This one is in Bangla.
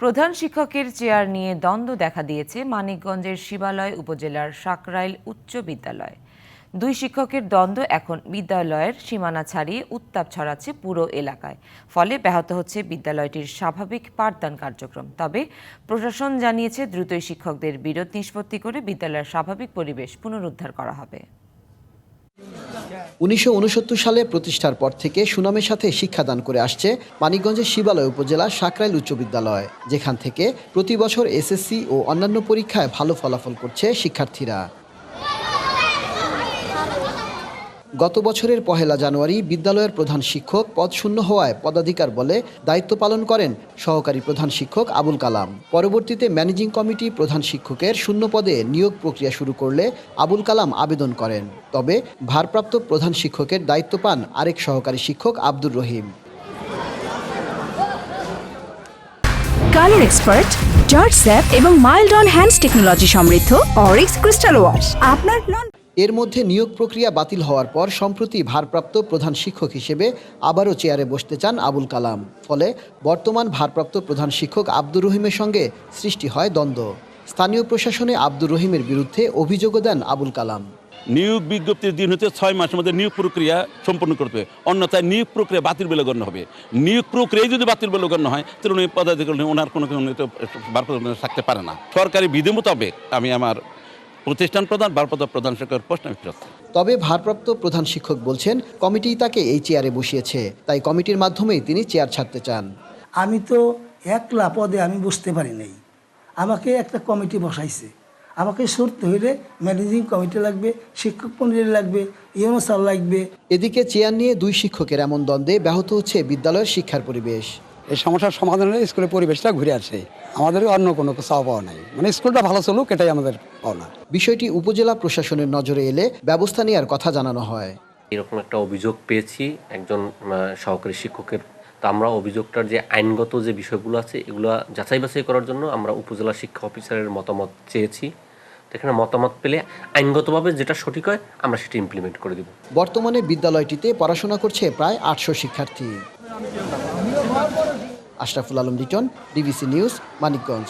প্রধান শিক্ষকের চেয়ার নিয়ে দ্বন্দ্ব দেখা দিয়েছে মানিকগঞ্জের শিবালয় উপজেলার সাকরাইল উচ্চ বিদ্যালয়। দুই শিক্ষকের দ্বন্দ্ব এখন বিদ্যালয়ের সীমানা ছাড়িয়ে উত্তাপ ছড়াচ্ছে পুরো এলাকায়। ফলে ব্যাহত হচ্ছে বিদ্যালয়টির স্বাভাবিক পাঠদান কার্যক্রম। তবে প্রশাসন জানিয়েছে, দ্রুতই শিক্ষকদের বিরোধ নিষ্পত্তি করে বিদ্যালয়ের স্বাভাবিক পরিবেশ পুনরুদ্ধার করা হবে। উনিশশো উনসত্তর সালে প্রতিষ্ঠার পর থেকে সুনামের সাথে শিক্ষাদান করে আসছে মানিকগঞ্জের শিবালয় উপজেলা সাকরাইল উচ্চ বিদ্যালয়, যেখান থেকে প্রতি বছর এসএসসি ও অন্যান্য পরীক্ষায় ভালো ফলাফল করছে শিক্ষার্থীরা। গত বছরের পহেলা জানুয়ারি বিদ্যালয়ের প্রধান শিক্ষক পদ শূন্য হওয়ায় পদাধিকার বলে দায়িত্ব পালন করেন সহকারী প্রধান শিক্ষক আবুল কালাম। পরবর্তীতে ম্যানেজিং কমিটি প্রধান শিক্ষকের শূন্য পদে নিয়োগ প্রক্রিয়া শুরু করলে আবুল কালাম আবেদন করেন। তবে ভারপ্রাপ্ত প্রধান শিক্ষকের দায়িত্ব পান আরেক সহকারী শিক্ষক Abdur Rahim. Colour expert, George sap এবং মাইল্ড অন হ্যান্ডস টেকনোলজি সমৃদ্ধ অরিক্স ক্রিস্টাল ওয়াশ। আপনার নন এর মধ্যে নিয়োগ প্রক্রিয়া বাতিল হওয়ার পর সম্প্রতি ভারপ্রাপ্ত প্রধান শিক্ষক হিসেবে আবারও চেয়ারে বসতে চান আবুল কালাম। ফলে বর্তমান ভারপ্রাপ্ত প্রধান শিক্ষক আব্দুর রহিমের সঙ্গে সৃষ্টি হয় দ্বন্দ্ব। স্থানীয় প্রশাসনে আব্দুর রহিমের বিরুদ্ধে অভিযোগও দেন আবুল কালাম। নিয়োগ বিজ্ঞপ্তির দিন হতে ছয় মাসের মধ্যে নিয়োগ প্রক্রিয়া সম্পন্ন করতে হবে। অন্যথায় নিয়োগ প্রক্রিয়া বাতিল বলে গণ্য হবে। নিয়োগ প্রক্রিয়ায় যদি বাতিল বলে গণ্য হয় তাহলে উনি পদাধিকারী ওনার কোনো থাকতে পারে না। সরকারি বিধি মোতাবেক আমি আমার প্রতিষ্ঠান প্রধান ভারপ্রাপ্ত প্রধান শিক্ষকের প্রশ্ন ফিরত তবে ভারপ্রাপ্ত প্রধান শিক্ষক বলছেন কমিটি তাকে এই চেয়ারে বসিয়েছে তাই কমিটির মাধ্যমেই তিনি চেয়ার ছাড়তে চান। আমি তো একলা পদে আমি বুঝতে পারি নাই। আমাকে একটা কমিটি বসাইছে। আমাকে সরতে হইলে ম্যানেজিং কমিটি লাগবে শিক্ষক মন্ডলী লাগবে ইউনো স্যার লাগবে। এদিকে চেয়ার নিয়ে দুই শিক্ষকের এমন দ্বন্দ্বে ব্যাহত হচ্ছে বিদ্যালয়ের শিক্ষার পরিবেশ। এই সমস্যার সমাধানে স্কুলের পরিবেশটা ঘুরে আসে। আমাদের অন্য কোনো চাওয়া পাওয়া নাই। মানে স্কুলটা ভালো চলুক এটাই আমাদের পাওনা। বিষয়টি উপজেলা প্রশাসনের নজরে এলে ব্যবস্থা নেওয়ার কথা জানানো হয়। এরকম একটা অভিযোগ পেয়েছি একজন সহকারী শিক্ষকের। তো আমরা অভিযোগটার যে আইনগত যে বিষয়গুলো আছে এগুলো যাচাই বাছাই করার জন্য আমরা উপজেলা শিক্ষা অফিসারের মতামত চেয়েছি। এখানে মতামত পেলে আইনগতভাবে যেটা সঠিক হয় আমরা সেটা ইমপ্লিমেন্ট করে দেব। বর্তমানে বিদ্যালয়টিতে পড়াশোনা করছে প্রায় আটশো শিক্ষার্থী। Ashraful Alam Liton DBC news Manikganj.